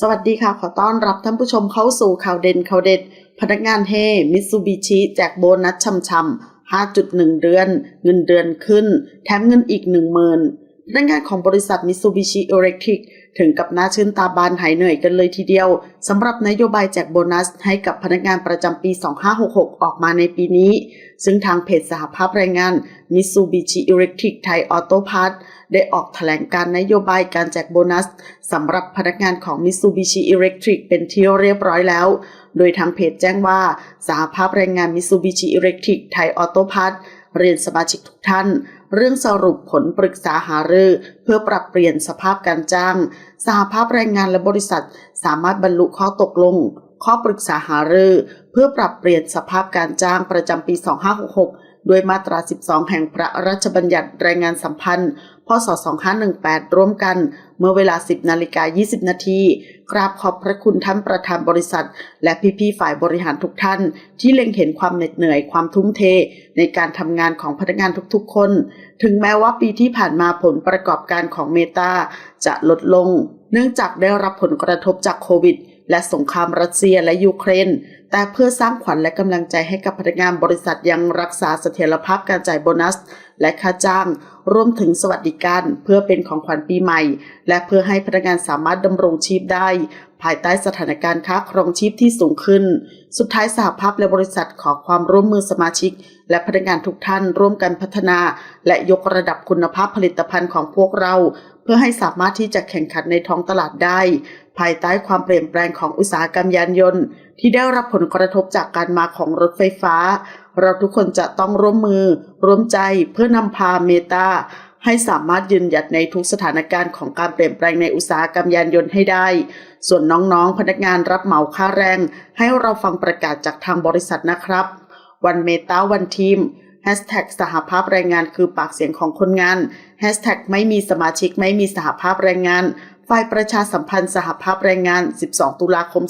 สวัสดีค่ะ ขอต้อนรับท่านผู้ชมเข้าสู่ข่าวเด่นข่าวเด็ด พนักงานเฮมิตซูบิชิแจกโบนัสช่ำๆ5.1 เดือน เงินเดือนขึ้น แถมเงินอีก 10,000 นักงานของบริษัทมิตซูบิชิอิเล็กทริกถึงกับหน้าชื่นตาบานหายเหนื่อยกันเลยทีเดียวสำหรับนโยบายแจกโบนัสให้กับพนักงานประจำปี 2566 ออกมาในปีนี้ ซึ่งทางเพจสหภาพแรงงาน Mitsubishi Electric Thai Auto Parts ได้ออกแถลงการนโยบายการแจกโบนัสสำหรับพนักงานของ Mitsubishi Electric เป็นที่เรียบร้อยแล้ว โดยทางเพจแจ้งว่าสหภาพแรงงาน Mitsubishi Electric Thai Auto Parts เรียนสมาชิกทุกท่าน เรื่องสรุปผลปรึกษาหารือ เพื่อปรับเปลี่ยนสภาพการจ้าง สหภาพแรงงานและบริษัท สามารถบรรลุข้อตกลง ข้อปรึกษาหารือ เพื่อปรับเปลี่ยนสภาพการจ้างประจำปี 2566 ด้วยมาตรา 12 แห่งพระราชบัญญัติแรงงานสัมพันธ์ พศ 2518 ร่วมกัน เมื่อเวลา 10 นาฬิกา 20 นาที กราบขอบพระคุณท่านประธานบริษัท และพี่ๆ ฝ่ายบริหารทุกท่าน ที่เล็งเห็นความเหน็ดเหนื่อยความทุ่มเท ในการทำงานของพนักงานทุกๆ คน ถึงแม้ว่าปีที่ผ่านมาผลประกอบการของเมตาจะลดลง เนื่องจากได้รับผลกระทบจากโควิด และสงครามรัสเซียและยูเครน แต่เพื่อสร้างขวัญและกำลังใจให้กับพนักงานบริษัทยังรักษาเสถียรภาพการจ่ายโบนัส และค่าจ้าง รวมถึงสวัสดิการ เพื่อเป็นของขวัญปีใหม่ และเพื่อให้พนักงานสามารถดำรงชีพได้ ภายใต้สถานการณ์ค่าครองชีพที่สูงขึ้น สุดท้ายสหภาพและบริษัทขอความร่วมมือสมาชิก และพนักงานทุกท่านร่วมกันพัฒนา และยกระดับคุณภาพผลิตภัณฑ์ของพวกเรา เพื่อให้สามารถที่จะแข่งขันในท้องตลาดได้ ภายใต้ความเปลี่ยนแปลงของอุตสาหกรรมยานยนต์ ที่ได้รับผลกระทบจากการมาของรถไฟฟ้า เราทุกคนจะต้องร่วมมือ ร่วมใจเพื่อนำพาเมตา ให้สามารถยืนหยัดในทุกสถานการณ์ของการเปลี่ยนแปลงในอุตสาหกรรมยานยนต์ให้ได้ ส่วนน้องๆ พนักงานรับเหมาค่าแรง ให้เราฟังประกาศจากทางบริษัทนะครับ วันเมตาวันทีมสหภาพแรงงานคือปากเสียงของคนงานไม่มีสมาชิกไม่มีสหภาพแรงงานฝ่ายประชาสัมพันธ์สหภาพแรงงาน 12 ตุลาคม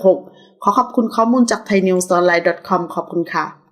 2566 ขอขอบคุณข้อมูลจาก thainews online com ขอบคุณค่ะ